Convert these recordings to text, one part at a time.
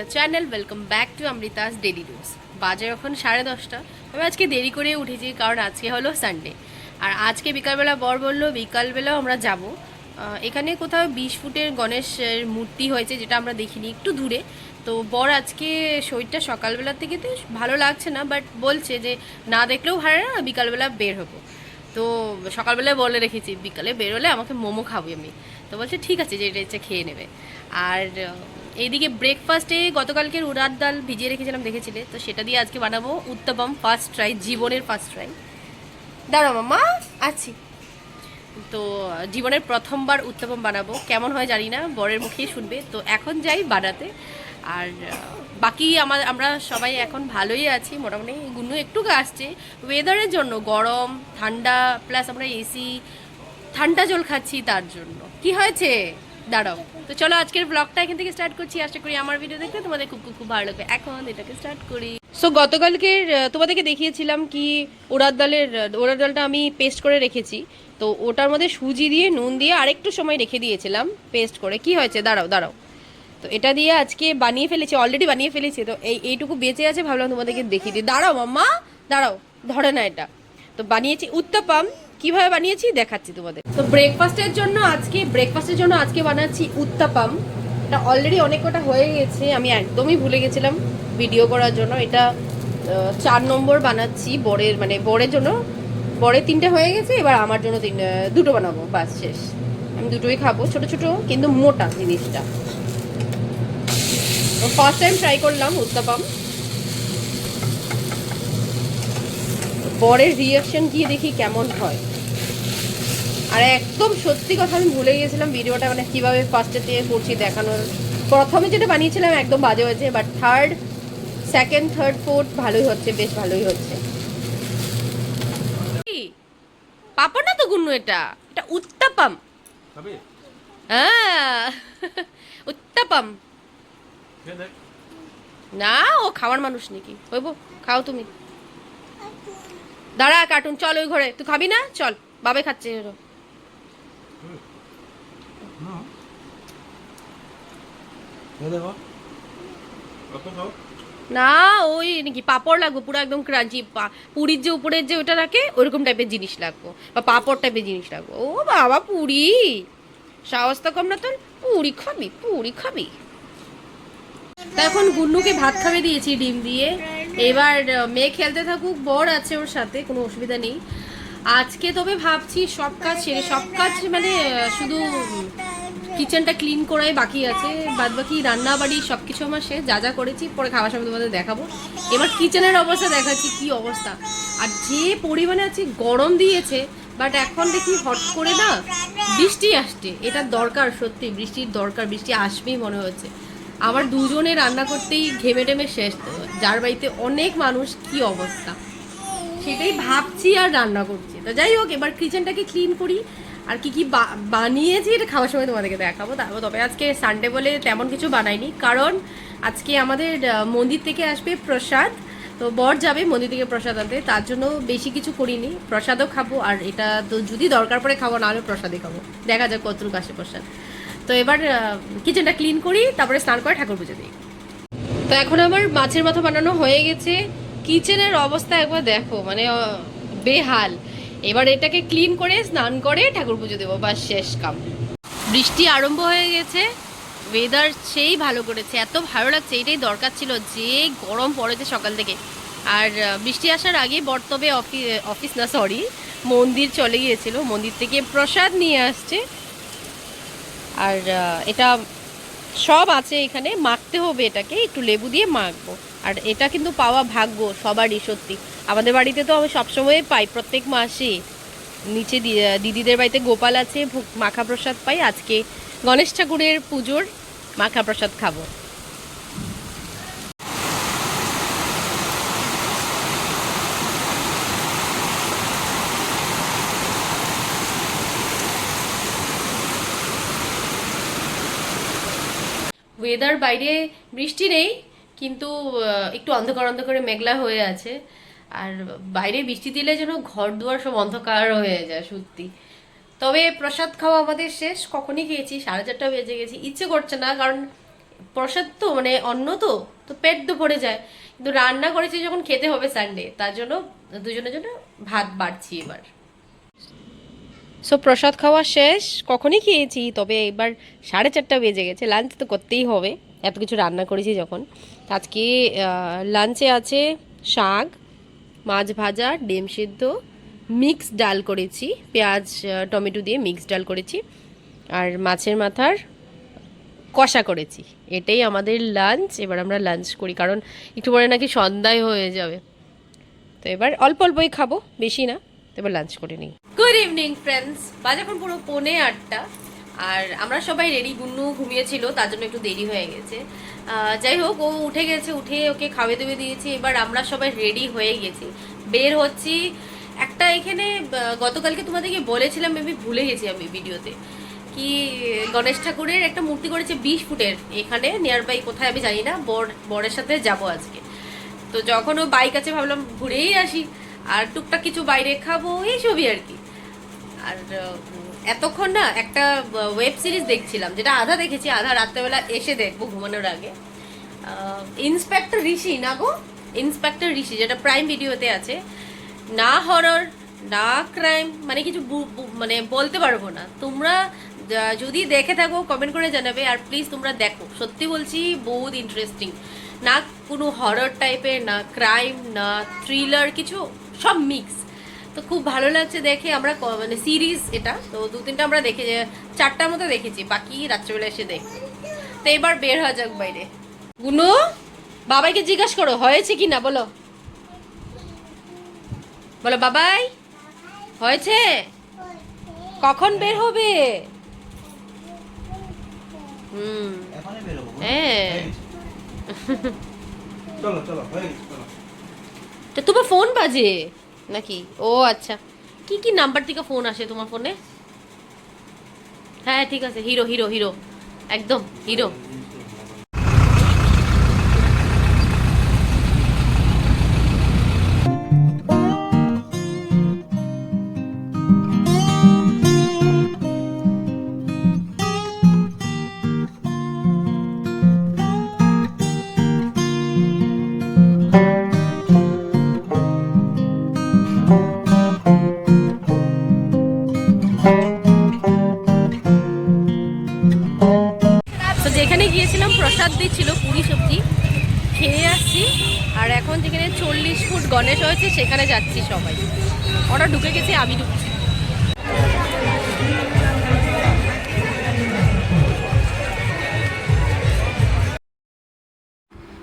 The channel welcome back to Amrita's daily news বাজে এখন সাড়ে দশটা। তবে আজকে দেরি করে উঠেছি, কারণ আজকে হলো সানডে আর আজকে বিকালবেলা বর বলল, বিকালবেলাও আমরা যাব। এখানে কোথাও বিশ ফুটের গণেশের মূর্তি হয়েছে, যেটা আমরা দেখিনি, একটু দূরে। তো বর আজকে শরীরটা সকালবেলার থেকে তো ভালো লাগছে না বাট বলছে যে না দেখলেও ভালো না বিকালবেলা বের হব। তো সকালবেলায় বলে রেখেছি, বিকালে বেরোলে আমাকে মোমো খাব আমি। তো বলছে, ঠিক আছে যেটা ইচ্ছে খেয়ে নেবে। আর এইদিকে ব্রেকফাস্টে গতকালকের উড়ার ডাল ভিজিয়ে রেখেছিলাম দেখেছিলে? তো সেটা দিয়ে আজকে বানাবো উত্তপম ফার্স্ট ট্রাই জীবনের ফার্স্ট ট্রাই দাঁড়া মামা আছি। তো জীবনের প্রথমবার উত্তপম বানাবো। কেমন হয় জানি না বরের মুখেই শুনবে। তো এখন যাই বানাতে। আর বাকি আমার আমরা সবাই এখন ভালোই আছি মোটামুটি গুন্নু একটু আসছে। ওয়েদারের জন্য গরম ঠান্ডা প্লাস আমরা এসি ঠান্ডা জল খাচ্ছি তার জন্য। কি হয়েছে? দাঁড়াও। তো চলো আজকের ব্লগটা এখান থেকে স্টার্ট করছি। আশা করি আমার ভিডিও দেখতে তোমাদের খুব খুব খুব ভালো লাগবে। এখন এটাকে স্টার্ট করি। সো গতকালকের আহ, তোমাদেরকে দেখিয়েছিলাম কি ওড়ার ডালের ওড়ার ডালটা আমি পেস্ট করে রেখেছি। তো ওটার মধ্যে সুজি দিয়ে নুন দিয়ে আরেকটু সময় রেখে দিয়েছিলাম পেস্ট করে। কি হয়েছে? দাঁড়াও দাঁড়াও। তো এটা দিয়ে আজকে বানিয়ে ফেলেছি অলরেডি বানিয়ে ফেলেছি। তো এই এইটুকু বেঁচে আছে ভাবলাম তোমাদেরকে দেখিয়ে দিই। দাঁড়াও মাম্মা দাঁড়াও ধরে না এটা। তো বানিয়েছি উত্তাপাম। কীভাবে বানিয়েছি দেখাচ্ছি তোমাদের। তো ব্রেকফাস্টের জন্য আজকে ব্রেকফাস্টের জন্য আজকে বানাচ্ছি উত্তাপাম। এটা অলরেডি অনেক কটা হয়ে গেছে, আমি একদমই ভুলে গেছিলাম ভিডিও করার জন্য। এটা চার নম্বর বানাচ্ছি বরের মানে বরের জন্য। বরের তিনটে হয়ে গেছে, এবার আমার জন্য তিন দুটো বানাবো, বাস শেষ। আমি দুটোই খাব, ছোট ছোট, কিন্তু মোটা জিনিসটা। ফার্স্ট টাইম ট্রাই করলাম উত্তাপাম। বরের রিয়াকশন গিয়ে দেখি কেমন হয়। আর একদম সত্যি কথা আমি ভুলে গিয়েছিলাম ভিডিওটা মানে কীভাবে ফার্স্টে দিয়ে করছি দেখানোর। প্রথমে যেটা বানিয়েছিলাম একদম বাজে হয়েছে but third second third fourth ভালোই হচ্ছে বেশ ভালোই হচ্ছে? পাপড় না তো গুন্নু এটা? এটা উত্তাপাম। হ্যাঁ। উত্তাপাম। না ও খাওয়ার মানুষ নাকি? হইব খাও তুমি। দাঁড়া কার্টুন চল ওই ঘরে। তুই খাবি না? চল বাবাই খাচ্ছে। এরো। না ওই নাকি পাপড় লাগবে পুরো একদম ক্রাঞ্চি পুরীর যে উপরের যে ওটা রাখে ওরকম টাইপের জিনিস লাগবো। বা পাপড় টাইপের জিনিস লাগবো। ও বাবা পুরি! সাহস তো কম না তোর। পুরি খাবি পুরি খাবি। তা এখন গুন্নুকে ভাত খাবে দিয়েছি ডিম দিয়ে। এবার মেয়ে খেলতে থাকুক, বর আছে ওর সাথে, কোনো অসুবিধা নেই। আজকে তবে ভাবছি সব কাজ সেরে, সব কাজ মানে শুধু কিচেনটা ক্লিন করাই বাকি আছে। বাদ বাকি রান্না বাড়ি সব কিছু আমার সে যা যা করেছি, পরে খাওয়ার সময় তোমাদের দেখাবো। এবার কিচেনের অবস্থা দেখাচ্ছি, কি অবস্থা। আর যে পরিমাণে আছে গরম দিয়েছে বাট এখন দেখি হট করে না, বৃষ্টি আসছে। এটা দরকার, সত্যি, বৃষ্টির দরকার, বৃষ্টি আসবেই মনে হচ্ছে। আবার দুজনে রান্না করতেই ঘেমে টেমে শেষ। যার বাড়িতে অনেক মানুষ, কি অবস্থা? সেটাই ভাবছি আর রান্না করছি। তো যাই হোক, এবার কিচেনটাকে ক্লিন করি। আর কি কি বানিয়েছি এটা খাওয়ার সময় তোমাদেরকে দেখাবো। তারপর তবে আজকে সানডে বলে তেমন কিছু বানাইনি। কারণ আজকে আমাদের মন্দির থেকে আসবে প্রসাদ। তো বর যাবে মন্দির থেকে প্রসাদ আনতে। তার জন্য বেশি কিছু করিনি। প্রসাদও খাব। আর এটা তো যদি দরকার পড়ে খাব, নাহলে প্রসাদই খাব। দেখা যাক কতটুকু আসে প্রসাদ। তো এবার কিচেনটা ক্লিন করি, তারপরে স্নান করে ঠাকুর পুজো দিই। তো এখন আমার মাছের মাথা বানানো হয়ে গেছে। কিচেনের অবস্থা একবার দেখো মানে বেহাল। এবার এটাকে ক্লিন করে, স্নান করে ঠাকুর পুজো দেবো বা শেষ কাম। বৃষ্টি আরম্ভ হয়ে গেছে ওয়েদার সেই ভালো করেছে, এত ভালো লাগছে, এটাই দরকার ছিল, যে গরম পড়েছে সকাল থেকে। আর বৃষ্টি আসার আগে বর্তবে অফিস অফিস না সরি মন্দির চলে গিয়েছিল, মন্দির থেকে প্রসাদ নিয়ে আসছে। আর এটা সব আছে এখানে, মাখতে হবে এটাকে, একটু লেবু দিয়ে মাখবো। আর এটা কিন্তু পাওয়া ভাগ্য সবারই, সত্যি। আমাদের বাড়িতে তো আমি সবসময় পাই, প্রত্যেক মাসে। নিচে দিদিদের বাড়িতে গোপাল আছে মাখা প্রসাদ পাই। আজকে গণেশ ঠাকুরের পুজোর মাখা প্রসাদ খাব। ওয়েদার বাইরে বৃষ্টি নেই, কিন্তু একটু অন্ধকার অন্ধকারে মেঘলা হয়ে আছে। আর বাইরে বৃষ্টি দিলে যেন ঘর দুয়ার সব অন্ধকার হয়ে যায়, সত্যি। তবে প্রসাদ খাওয়া আমাদের শেষ। কখনই খেয়েছি, সাড়ে চারটা বেজে গেছি। ইচ্ছে করছে না, কারণ প্রসাদ তো মানে অন্ন তো তো পেট তো ভরে যায়। কিন্তু রান্না করেছি যখন খেতে হবে সানডে তার জন্য দুজনের জন্য ভাত বাড়ছি এবার। সো প্রসাদ খাওয়া শেষ। কখনই খেয়েছি, তবে এবার সাড়ে চারটা বেজে গেছে। লাঞ্চ তো করতেই হবে। এত কিছু রান্না করেছি যখন। আজকে লাঞ্চে আছে শাক, মাছ ভাজা, ডিম সিদ্ধ মিক্স ডাল করেছি। পেঁয়াজ টমেটো দিয়ে মিক্স ডাল করেছি। আর মাছের মাথার কষা করেছি। এটাই আমাদের লাঞ্চ এবার আমরা লাঞ্চ করি। কারণ একটু পরে নাকি সন্ধ্যায় হয়ে যাবে। তো এবার অল্প অল্পই খাব, বেশি না। এবার লাঞ্চ করে নিই। গুড ইভিনিং ফ্রেন্ডস বাজে এখন পুরো পৌনে আটটা। আর আমরা সবাই রেডি গুন্নু ঘুমিয়েছিল, তার জন্য একটু দেরি হয়ে গেছে। যাই হোক, ও উঠে গেছে, উঠে ওকে খাওয়া দেবে দিয়েছি, এবার আমরা সবাই রেডি হয়ে গেছি। বের হচ্ছি। একটা এখানে গতকালকে তোমাদেরকে বলেছিলাম মেবি ভুলে গেছি আমি ভিডিওতে, কি গণেশ ঠাকুরের একটা মূর্তি করেছে বিশ ফুটের এখানে নিয়ার বাই কোথায় আমি জানি না, বর, বরের সাথে যাব আজকে। তো যখন ও বাইক আছে, ভাবলাম ঘুরেই আসি। আর টুকটাক কিছু বাইরে খাব এইসবই আর কি। আর এতক্ষণ না একটা ওয়েব সিরিজ দেখছিলাম, যেটা আধা দেখেছি, আধা রাত্রেবেলা এসে দেখব ঘুমানোর আগে। ইন্সপেক্টর ঋষি, না গো? ইন্সপেক্টর ঋষি, যেটা প্রাইম ভিডিওতে আছে। না হরর না ক্রাইম মানে কিছু মানে বলতে পারব না। তোমরা যদি দেখে থাকো কমেন্ট করে জানাবে, আর প্লিজ তোমরা দেখো। সত্যি বলছি, বহুত ইন্টারেস্টিং না কোনো হরর টাইপের না ক্রাইম না থ্রিলার কিছু সব মিক্স তো খুব ভালো লাগছে দেখে আমরা মানে সিরিজ এটা। তো দু তিনটা আমরা দেখে চারটার মতো দেখেছি বাকি রাত্রেবেলা এসে দেখ তো এবার বের হওয়া যাক বাইরে। গুনু বাবাইকে জিজ্ঞাসা করো হয়েছে কি না বলো। বলো বাবাই হয়েছে? কখন বের হবে? হুম। হ্যাঁ। চলো চলো হয়ে গেছে। তোমার ফোন বাজে? নাকি? ও আচ্ছা। কি কি নাম্বার থেকে ফোন আসে তোমার ফোনে? হ্যাঁ ঠিক আছে। Hero hero hero. একদম, হিরো। হয়েছে, সেখানে যাচ্ছি সবাই। ওরা ঢুকে গেছে, আমি ঢুকছি।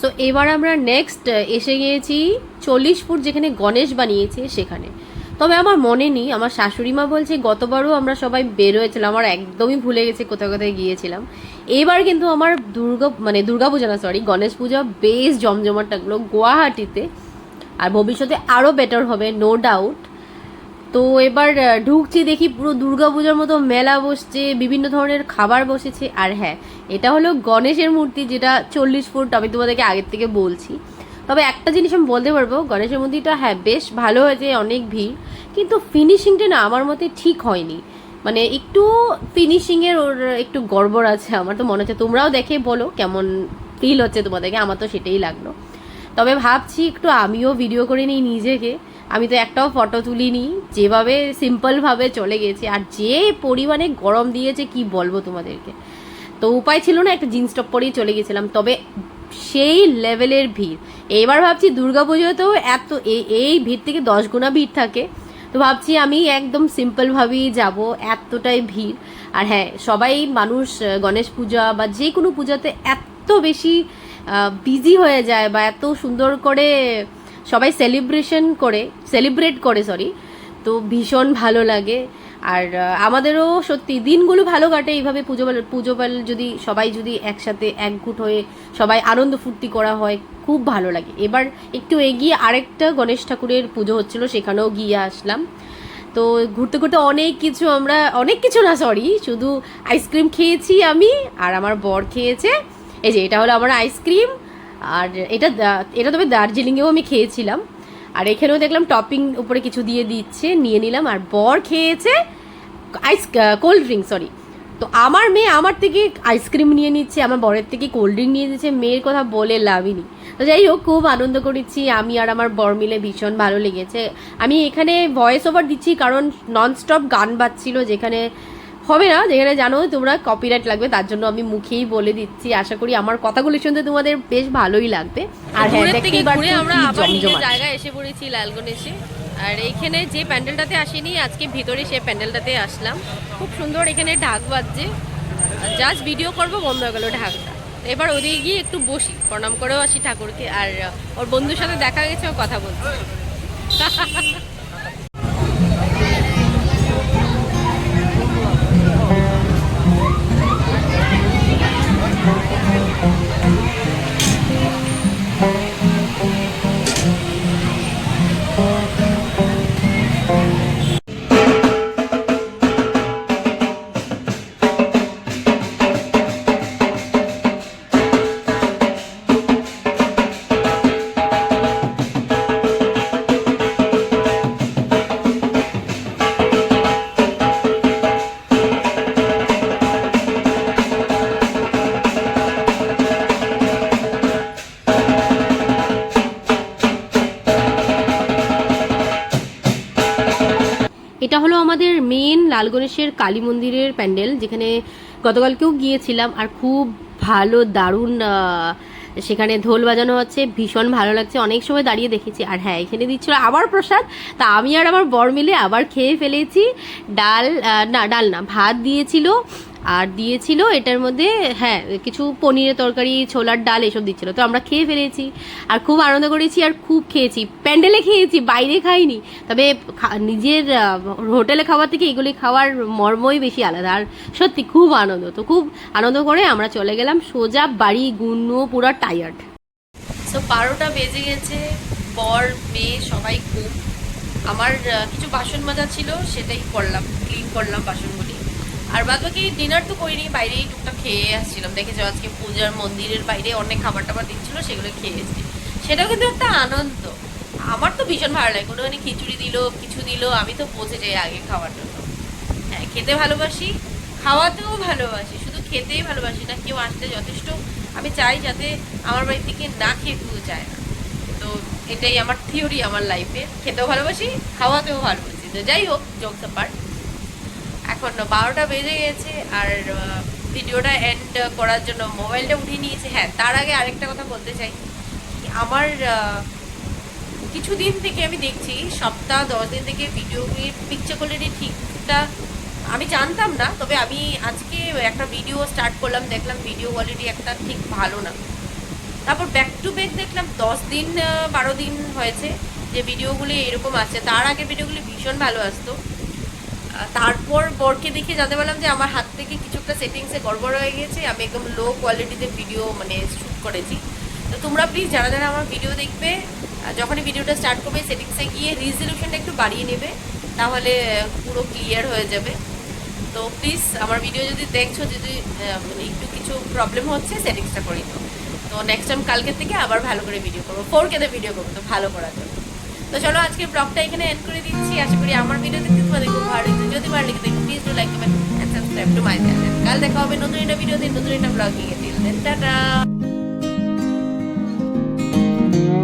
সো এবার আমরা নেক্সট এসে গিয়েছি চল্লিশ ফুট যেখানে গণেশ বানিয়েছে, সেখানে। তবে আমার মনে নেই, আমার শাশুড়ি মা বলছে, গতবারও আমরা সবাই বের হয়েছিলাম, আমার একদমই ভুলে গেছে কোথায় কোথায় গিয়েছিলাম। এবার কিন্তু আমার দুর্গা মানে দুর্গা পূজা না সরি গণেশ পূজা বেশ জমজমাট লাগল গুয়াহাটিতে। আর ভবিষ্যতে আরও বেটার হবে নো ডাউট তো এবার ঢুকছি দেখি পুরো দুর্গাপূজার মতো মেলা বসছে, বিভিন্ন ধরনের খাবার বসেছে। আর হ্যাঁ এটা হলো গণেশের মূর্তি যেটা চল্লিশ ফুট, আমি তোমাদেরকে আগের থেকে বলছি। তবে একটা জিনিস আমি বলতে পারব, গণেশের মূর্তিটা হ্যাঁ বেশ ভালো হয়েছে, অনেক ভিড়। কিন্তু ফিনিশিংটা না আমার মতে ঠিক হয়নি। মানে একটু ফিনিশিংয়ের ওর একটু গড়বড় আছে, আমার তো মনে হচ্ছে। তোমরাও দেখে বলো কেমন ফিল হচ্ছে তোমাদেরকে, আমার তো সেটাই লাগল। তবে ভাবছি একটু আমিও ভিডিও করে নিই নিজেকে। আমি তো একটাও ফটো তুলিনি, যেভাবে সিম্পলভাবে চলে গেছি। আর যে পরিমাণে গরম দিয়েছে, কি বলব তোমাদেরকে? তো উপায় ছিল না, একটা জিন্স টপ পরেই চলে গেছিলাম। তবে সেই লেভেলের ভিড়। এবার ভাবছি দুর্গাপুজোতেও এত এই এই ভিড় থেকে দশ গুণা ভিড় থাকে। তো ভাবছি আমি একদম সিম্পলভাবেই যাব, এতটাই ভিড়। আর হ্যাঁ সবাই মানুষ, গণেশ পূজা বা যে কোনো পূজাতে এত বেশি বিজি হয়ে যায় বা এত সুন্দর করে সবাই সেলিব্রেশন করে সেলিব্রেট করে সরি তো ভীষণ ভালো লাগে। আর আমাদেরও সত্যি দিনগুলো ভালো কাটে এইভাবে পুজো পুজো যদি, সবাই যদি একসাথে একগুট হয়ে সবাই আনন্দ ফুর্তি করা হয়, খুব ভালো লাগে। এবার একটু এগিয়ে আরেকটা গণেশ ঠাকুরের পুজো হচ্ছিল, সেখানেও গিয়ে আসলাম। তো ঘুরতে ঘুরতে অনেক কিছু আমরা, অনেক কিছু না সরি শুধু আইসক্রিম খেয়েছি আমি, আর আমার বর খেয়েছে। এই যে, এটা হলো আমার আইসক্রিম আর এটা এটা তবে দার্জিলিংয়েও আমি খেয়েছিলাম। আর এখানেও দেখলাম টপিং উপরে কিছু দিয়ে দিচ্ছে, নিয়ে নিলাম। আর বর খেয়েছে আইস কোল্ড ড্রিঙ্ক সরি তো আমার মেয়ে আমার থেকে আইসক্রিম নিয়ে নিচ্ছে, আমার বরের থেকে কোল্ড ড্রিঙ্ক নিয়ে নিচ্ছে, মেয়ের কথা বলে লাভই নেই। তো যাই হোক, খুব আনন্দ করেছি, আমি আর আমার বর মিলে ভীষণ ভালো লেগেছে। আমি এখানে ভয়েস ওভার দিচ্ছি কারণ ননস্টপ গান বাজছিল, যেখানে হবে না যেখানে জানো তোমরা কপিরাইট লাগবে তার জন্য আমি মুখেই বলে দিচ্ছি। আশা করি আমার কথাগুলো শুনতে তোমাদের বেশ ভালোই লাগবে। আর হ্যাঁ আমরা আবার জায়গায় এসে পড়েছি লালগণেশে আর এইখানে যে প্যান্ডেলটাতে আসিনি আজকে ভিতরে সে প্যান্ডেলটাতে আসলাম। খুব সুন্দর এখানে ঢাক বাজছে। জাস্ট ভিডিও করব বন্ধ হয়ে গেল ঢাকটা। এবার ওদিকে গিয়ে একটু বসি প্রণাম করেও আসি ঠাকুরকে। আর ওর বন্ধুর সাথে দেখা গেছে ও কথা বলছে। লাল গণেশের কালী মন্দিরের প্যান্ডেল, যেখানে গতকালকেও গিয়েছিলাম আর খুব ভালো, দারুণ সেখানে ঢোল বাজানো হচ্ছে, ভীষণ ভালো লাগছে। অনেক সময় দাঁড়িয়ে দেখেছি। আর হ্যাঁ এখানে দিচ্ছিল আবার প্রসাদ, তা আমি আর আমার বর মিলে আবার খেয়ে ফেলেছি। ডাল না ডাল না, ভাত দিয়েছিল। আর দিয়েছিল এটার মধ্যে হ্যাঁ কিছু পনিরের তরকারি, ছোলার ডাল এসব দিচ্ছিল। তো আমরা খেয়ে ফেলেছি, আর খুব আনন্দ করেছি আর খুব খেয়েছি। প্যান্ডেলে খেয়েছি, বাইরে খাইনি। তবে নিজের হোটেলে খাওয়ার থেকে এগুলি খাওয়ার মর্মই বেশি আলাদা। আর সত্যি খুব আনন্দ। তো খুব আনন্দ করে আমরা চলে গেলাম সোজা বাড়ি গুন্ন পুরো টায়ার্ড। সো বারোটা বেজে গেছে, বর, মেয়ে, সবাই খুব আমার কিছু বাসন মাজা ছিল, সেটাই করলাম, ক্লিন করলাম বাসনগুলি। আর বাদ বাকি ডিনার তো করিনি, বাইরেই টুকটাক খেয়ে আসছিলাম। দেখেছ আজকে পূজার মন্দিরের বাইরে অনেক খাবার টাবার দিচ্ছিল, সেগুলো খেয়ে এসেছি। সেটাও কিন্তু একটা আনন্দ। আমার তো ভীষণ ভালো লাগে। কোনো মানে খিচুড়ি দিল, কিছু দিল, আমি তো পৌঁছে যাই আগে খাওয়ার জন্য। হ্যাঁ খেতে ভালোবাসি, খাওয়াতেও ভালোবাসি, শুধু খেতেই ভালোবাসি না, কেউ আসতে যথেষ্ট, আমি চাই যাতে আমার বাড়ি থেকে না খেয়ে কেউ যায় না। তো এটাই আমার থিওরি আমার লাইফে খেতেও ভালোবাসি, খাওয়াতেও ভালোবাসি। তো যাই হোক জোকস পার্ট এখন বারোটা বেজে গেছে আর ভিডিওটা এন্ড করার জন্য মোবাইলটা উঠিয়ে নিয়েছে। হ্যাঁ তার আগে আরেকটা কথা বলতে চাই। আমার কিছুদিন থেকে আমি দেখছি, সপ্তাহ, দশ দিন থেকে ভিডিও পিকচার কোয়ালিটি ঠিকটা আমি জানতাম না, তবে আমি আজকে একটা ভিডিও স্টার্ট করলাম, দেখলাম ভিডিও কোয়ালিটি একটা ঠিক ভালো না। তারপর ব্যাক টু ব্যাক দেখলাম, দশ দিন বারো দিন হয়েছে যে ভিডিওগুলি এরকম আছে। তার আগে ভিডিওগুলি ভীষণ ভালো আসতো। তারপর বরকে দেখে জানতে পারলাম যে আমার হাত থেকে কিছু একটা সেটিংসে গড়বড় হয়ে গেছে আমি একদম লো কোয়ালিটিতে ভিডিও মানে শ্যুট করেছি। তো তোমরা প্লিজ যারা যারা আমার ভিডিও দেখবে যখনই ভিডিওটা স্টার্ট করবে সেটিংসে গিয়ে রিজলিউশনটা একটু বাড়িয়ে নেবে, তাহলে পুরো ক্লিয়ার হয়ে যাবে। তো প্লিজ আমার ভিডিও যদি দেখছ, যদি মানে একটু কিছু প্রবলেম হচ্ছে সেটিংসটা করে তো নেক্সট টাইম কালকে থেকে আবার ভালো করে ভিডিও করব। ফোর কেতে ভিডিও করব, তো ভালো করার জন্য। তো চলো আজকে ব্লগটা এখানে এন্ড করে দিচ্ছি। আশা করি আমার ভিডিও দেখতে তোমাদের খুব ভালো লাগছে। যদি ভালো লেগে থাকে please like comment and subscribe to my channel কাল দেখা হবে নতুন একটা দিয়ে নতুন একটা ব্লগিং এ টিল দেন টাটা